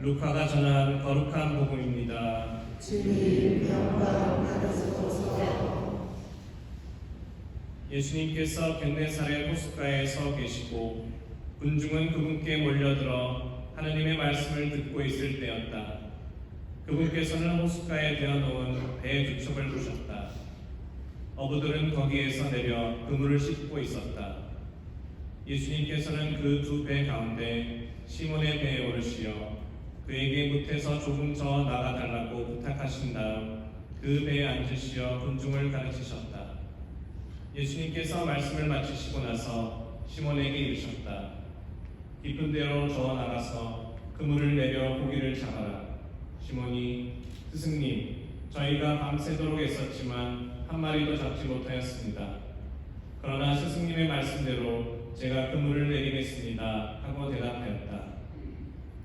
루카가 전한 거룩한 복음입니다. 주님 영광 받으소서. 예수님께서 겟네사렛 호숫가에 서 계시고 군중은 그분께 몰려들어 하느님의 말씀을 듣고 있을 때였다. 그분께서는 호숫가에 되어 놓은 배의 두 척을 보셨다. 어부들은 거기에서 내려 그물을 씻고 있었다. 예수님께서는 그 두 배 가운데 시몬의 배에 오르시어 그에게 못에서 조금 더 나가달라고 부탁하신 다음 그 배에 앉으시어 군중을 가르치셨다. 예수님께서 말씀을 마치시고 나서 시몬에게 이르셨다. 깊은 데로 저어 나가서 그물을 내려 고기를 잡아라. 시몬이 스승님, 저희가 밤새도록 애썼지만 한 마리도 잡지 못하였습니다. 그러나 스승님의 말씀대로 제가 그물을 내리겠습니다 하고 대답하였다.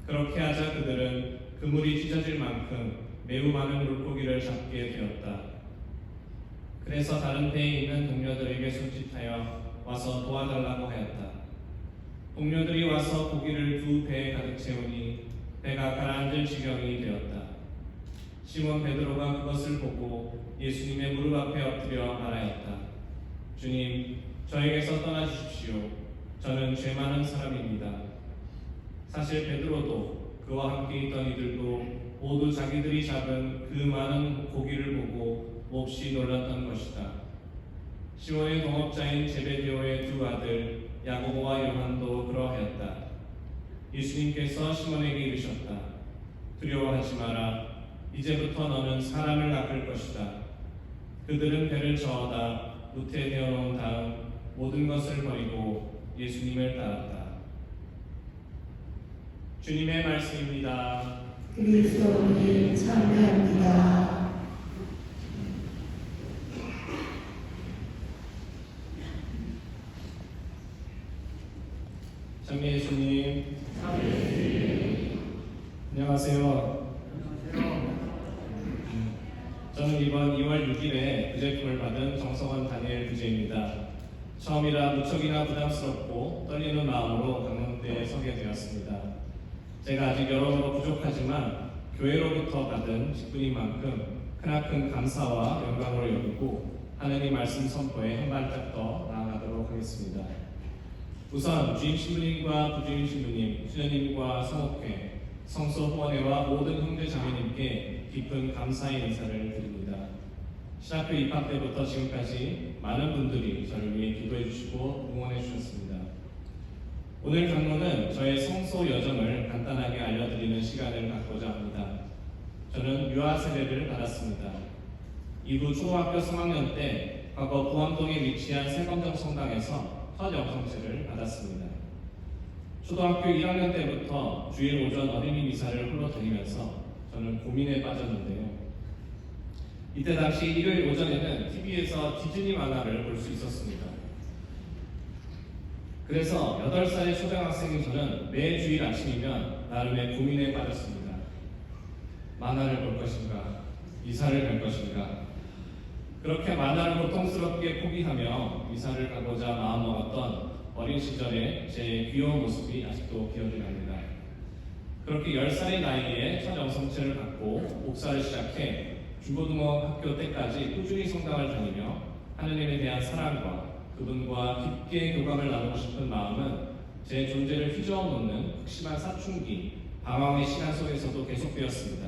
그렇게 하자 그들은 그물이 찢어질 만큼 매우 많은 물고기를 잡게 되었다. 그래서 다른 배에 있는 동료들에게 손짓하여 와서 도와달라고 하였다. 동료들이 와서 고기를 두 배에 가득 채우니 배가 가라앉을 지경이 되었다. 시몬 베드로가 그것을 보고 예수님의 무릎 앞에 엎드려 말하였다. 주님, 저에게서 떠나 주십시오. 저는 죄 많은 사람입니다. 사실 베드로도 그와 함께 있던 이들도 모두 자기들이 잡은 그 많은 고기를 보고 몹시 놀랐던 것이다. 시몬의 동업자인 제베데오의 두 아들 야고보와 요한도 그러하였다. 예수님께서 시몬에게 이르셨다. 두려워하지 마라. 이제부터 너는 사람을 낚을 것이다. 그들은 배를 저어다 무태 되어 놓은 다음 모든 것을 버리고 예수님을 따랐다. 주님의 말씀입니다. 그리스도를 참여합니다. 장미 예수님. 안녕하세요. 저는 이번 2월 6일에 부제품을 받은 정성원 다니엘 부제입니다. 처음이라 무척이나 부담스럽고 떨리는 마음으로 강릉대에 서게 되었습니다. 제가 아직 여러모로 부족하지만 교회로부터 받은 직분인 만큼 크나큰 감사와 영광으로 여기고 하느님 말씀 선포에 한 발짝 더 나아가도록 하겠습니다. 우선 주임 신부님과 부주임 신부님, 수녀님과 성옥회, 성소 후원회와 모든 형제 자매님께 깊은 감사의 인사를 드립니다. 신학교 입학 때부터 지금까지 많은 분들이 저를 위해 기도해 주시고 응원해 주셨습니다. 오늘 강론은 저의 성소 여정을 간단하게 알려드리는 시간을 갖고자 합니다. 저는 유아 세례를 받았습니다. 이후 초등학교 3학년 때 과거 부암동에 위치한 세검정 성당에서 첫 영성체를 받았습니다. 초등학교 1학년 때부터 주일 오전 어린이 미사를 드리면서 저는 고민에 빠졌는데요. 이때 당시 일요일 오전에는 TV에서 디즈니 만화를 볼 수 있었습니다. 그래서 8살의 초등학생인 저는 매 주일 아침이면 나름의 고민에 빠졌습니다. 만화를 볼 것인가, 이사를 갈 것인가. 그렇게 만화를 고통스럽게 포기하며 이사를 가고자 마음먹었던 어린 시절의 제 귀여운 모습이 아직도 기억이 납니다. 그렇게 10살의 나이에 첫 영성체를 갖고 목사를 시작해 중고등학교 때까지 꾸준히 성당을 다니며 하느님에 대한 사랑과 그분과 깊게 교감을 나누고 싶은 마음은 제 존재를 휘저어 놓는 극심한 사춘기, 방황의 시간 속에서도 계속되었습니다.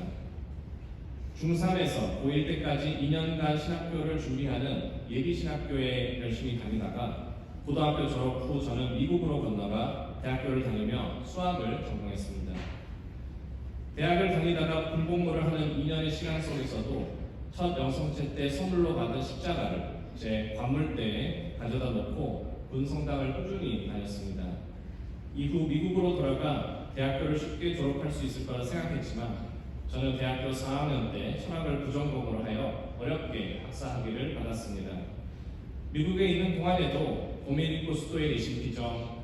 중3에서 고1 때까지 2년간 신학교를 준비하는 예비 신학교에 열심히 다니다가 고등학교 졸업 후 저는 미국으로 건너가 대학교를 다니며 수학을 전공했습니다. 대학을 다니다가 군복무를 하는 2년의 시간 속에서도 첫 영성체 때 선물로 받은 십자가를 제 관물대에 가져다 놓고 군성당을 꾸준히 다녔습니다. 이후 미국으로 돌아가 대학교를 쉽게 졸업할 수 있을 거라 생각했지만 저는 대학교 4학년 때 철학을 부전공으로 하여 어렵게 박사학위를 받았습니다. 미국에 있는 동안에도 도메니코 수도의 리신피정,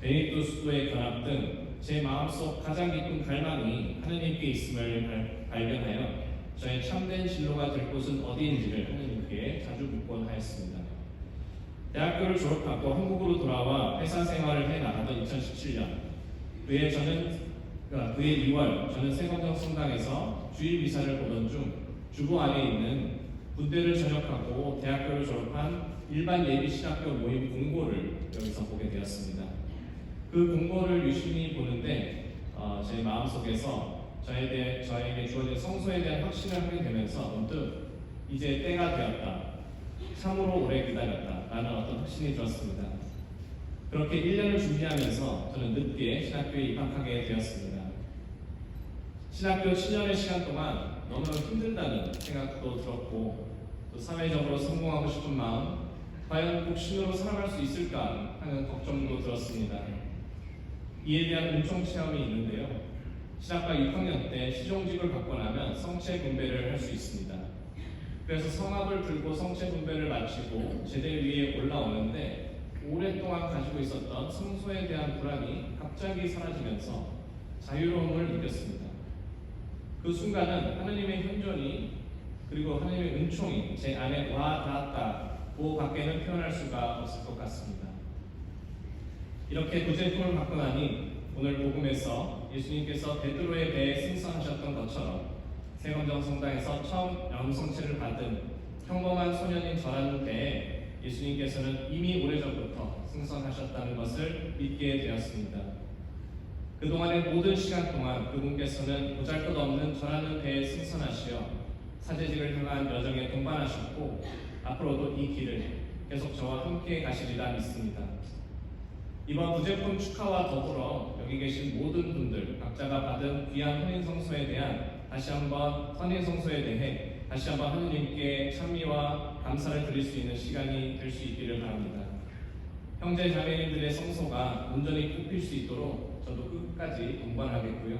베네토 수도의 견합 등 제 마음속 가장 깊은 갈망이 하느님께 있음을 발- 발견하여 저의 참된 진로가 될 곳은 어디인지를 하느님께 자주 묻곤 하였습니다. 대학교를 졸업하고 한국으로 돌아와 회사 생활을 해 나가던 2017년 그해 저는 그러니까 그해 2월 저는 세건정 성당에서 주일 미사를 보던 중 주보 안에 있는 군대를 전역하고 대학교를 졸업한 일반 예비 신학교 모임 공고를 여기서 보게 되었습니다. 그 공고를 유심히 보는데 어, 제 마음속에서 저에 대해 저에게 주어진 성소에 대한 확신을 하게 되면서 문득 이제 때가 되었다. 참으로 오래 기다렸다 라는 어떤 확신이 들었습니다. 그렇게 1년을 준비하면서 저는 늦게 신학교에 입학하게 되었습니다. 신학교 7년의 시간 동안 너무 힘들다는 생각도 들었고 또 사회적으로 성공하고 싶은 마음 과연 꼭 신으로 살아갈 수 있을까 하는 걱정도 들었습니다. 이에 대한 은총 체험이 있는데요. 신학과 6학년 때 시종직을 받고 나면 성체 분배를 할 수 있습니다. 그래서 성악을 들고 성체 분배를 마치고 제대 위에 올라오는데 오랫동안 가지고 있었던 성소에 대한 불안이 갑자기 사라지면서 자유로움을 느꼈습니다. 그 순간은 하느님의 현존이 그리고 하느님의 은총이 제 안에 와 닿았다고 밖에는 표현할 수가 없을 것 같습니다. 이렇게 구제품을 받고 나니 오늘 복음에서 예수님께서 베드로의 배에 승선하셨던 것처럼 세검정 성당에서 처음 영성체를 받은 평범한 소년인 저라는 때에 예수님께서는 이미 오래전부터 승선하셨다는 것을 믿게 되었습니다. 그동안의 모든 시간 동안 그분께서는 보잘것없는 저라는 배에 승선하시어 사제직을 향한 여정에 동반하셨고 앞으로도 이 길을 계속 저와 함께 가시리라 믿습니다. 이번 부제품 축하와 더불어 여기 계신 모든 분들 각자가 받은 귀한 혼인 성소에 대한 다시 한번 혼인 성소에 대해 다시 한번 하느님께 찬미와 감사를 드릴 수 있는 시간이 될 수 있기를 바랍니다. 형제 자매님들의 성소가 온전히 굽힐 수 있도록 저도 끝까지 동반하겠고요.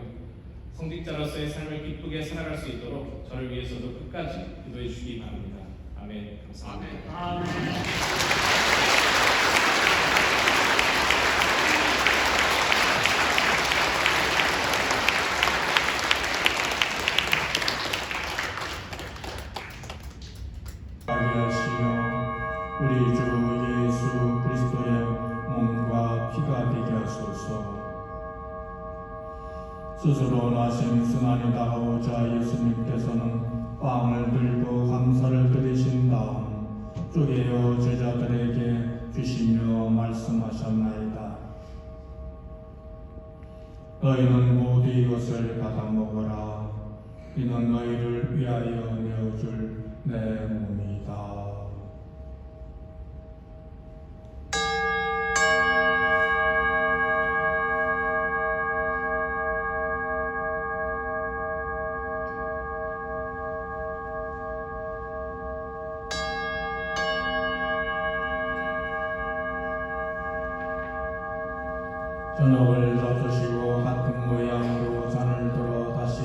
성직자로서의 삶을 기쁘게 살아갈 수 있도록 저를 위해서도 끝까지 기도해 주시기 바랍니다. 아멘. 감사합니다. 하시어 스스로 나신 순환이 다가오자 예수님께서는 빵을 들고 감사를 드리신 다음 쪼개어 제자들에게 주시며 말씀하셨나이다. 너희는 모두 이것을 받아 먹어라. 이는 너희를 위하여 내어줄 내 몸 저녁을 덮으시고 같은 모양으로 잔을 들어 다시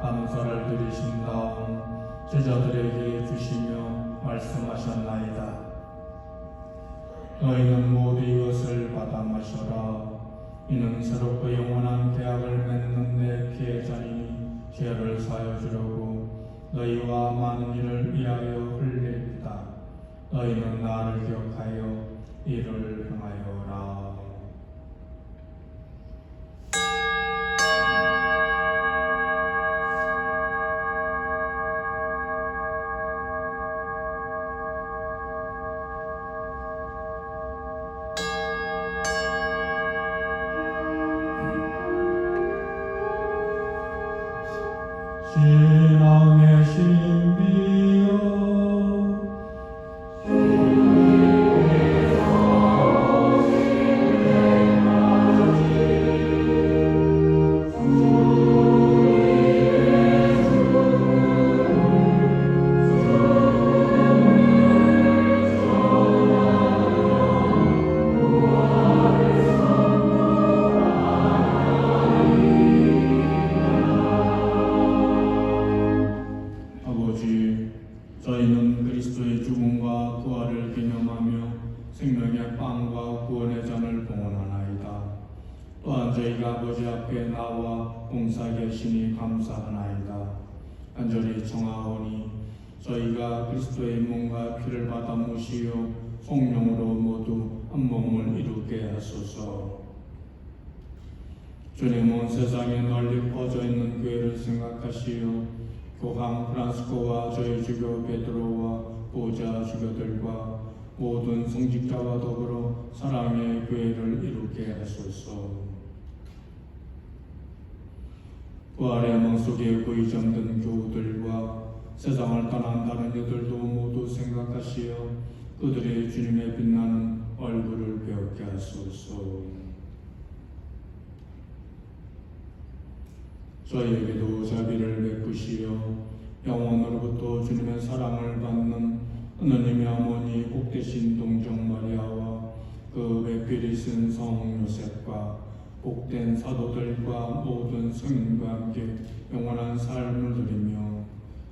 감사를 드리신 다음 제자들에게 주시며 말씀하셨나이다. 너희는 모두 이것을 받아 마셔라. 이는 새롭고 영원한 계약을 맺는 내 잔이니 죄를 사여 주려고 너희와 많은 이를 위하여 흘립니다. 너희는 나를 기억하여 이를 행하여라. 감사하나이다. 간절히 청하오니 저희가 그리스도의 몸과 피를 받아 모시어 성령으로 모두 한 몸을 이루게 하소서. 주님은 세상에 널리 퍼져 있는 교회를 생각하시어 교황 프란스코와 저희 주교 베드로와 보좌 주교들과 모든 성직자와 더불어 사랑의 교회를 이루게 하소서. 부활의梦 속에 고이 잠든 교우들과 세상을 떠난 다른 이들도 모두 생각하시어 그들의 주님의 빛나는 얼굴을 배웠게 하소서. 저희에게도 자비를 베푸시어 영원으로부터 주님의 사랑을 받는 하나님의 어머니 복되신 동정 마리아와 그 배필이신 성 요셉과 복된 사도들과 모든 성인과 함께 영원한 삶을 누리며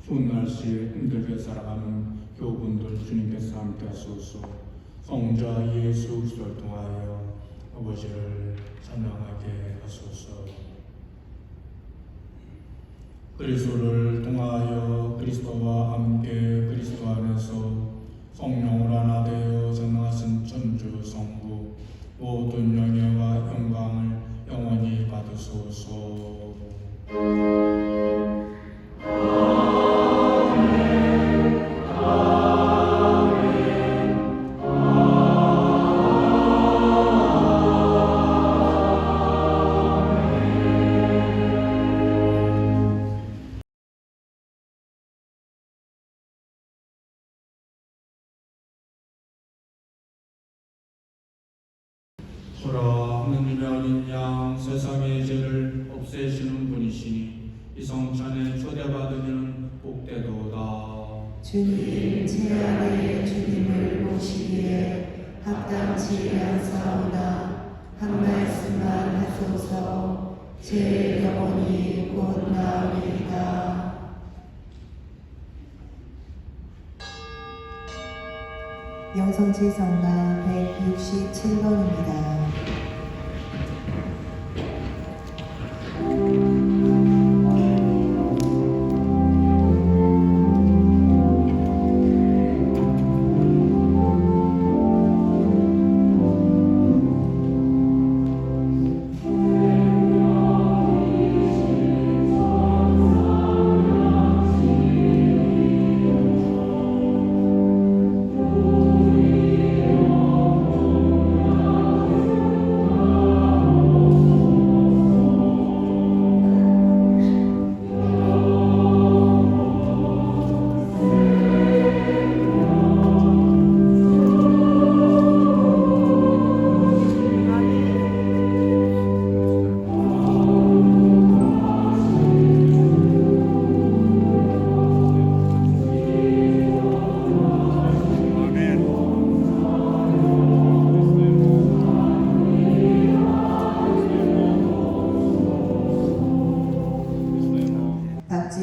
추운 날씨에 힘들게 살아가는 교우분들 주님께서 함께 하소서. 성자 예수 그리스도를 통하여 아버지를 찬양하게 하소서. 그리스도를 통하여 그리스도와 함께 그리스도 안에서 성령을 하나 되어 전하신 천주 성부 모든 영예와 영광을 영원히 받으소서. 합당치 않사오나 한 말씀만 하소서 제 영혼이 곧 나으리이다. 영성제성가 167번입니다.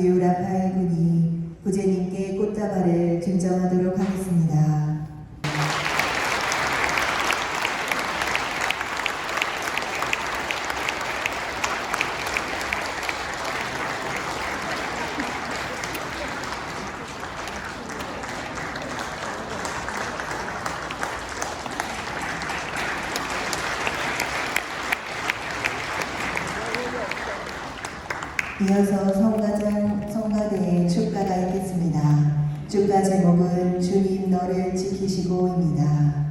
박지유 라파엘 군이 부제님께 꽃다발을 증정하도록 하겠습니다. 이어서 성가장, 성가대의 축가가 축가 제목은 주님 너를 지키시고입니다.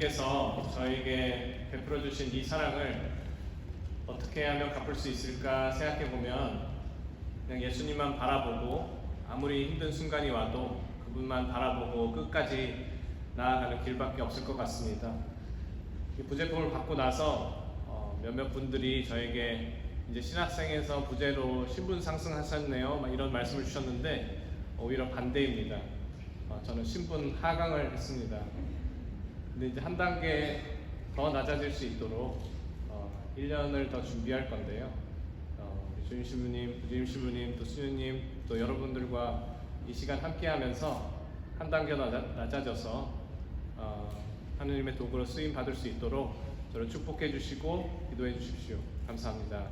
여러분들께서 저에게 베풀어 주신 이 사랑을 어떻게 하면 갚을 수 있을까 생각해 보면 그냥 예수님만 바라보고 아무리 힘든 순간이 와도 그분만 바라보고 끝까지 나아가는 길밖에 없을 것 같습니다. 이 부제품을 받고 나서 어, 몇몇 분들이 저에게 이제 신학생에서 부제로 신분 상승하셨네요. 막 이런 말씀을 주셨는데 오히려 반대입니다. 어, 저는 신분 하강을 했습니다. 근데 이제 한 단계 더 낮아질 수 있도록 어, 1년을 더 준비할 건데요. 어, 주임 신부님, 부임 신부님, 또 수녀님, 또 여러분들과 이 시간 함께하면서 한 단계 낮아, 낮아져서 어, 하느님의 도구로 쓰임 받을 수 있도록 저를 축복해 주시고 기도해 주십시오. 감사합니다.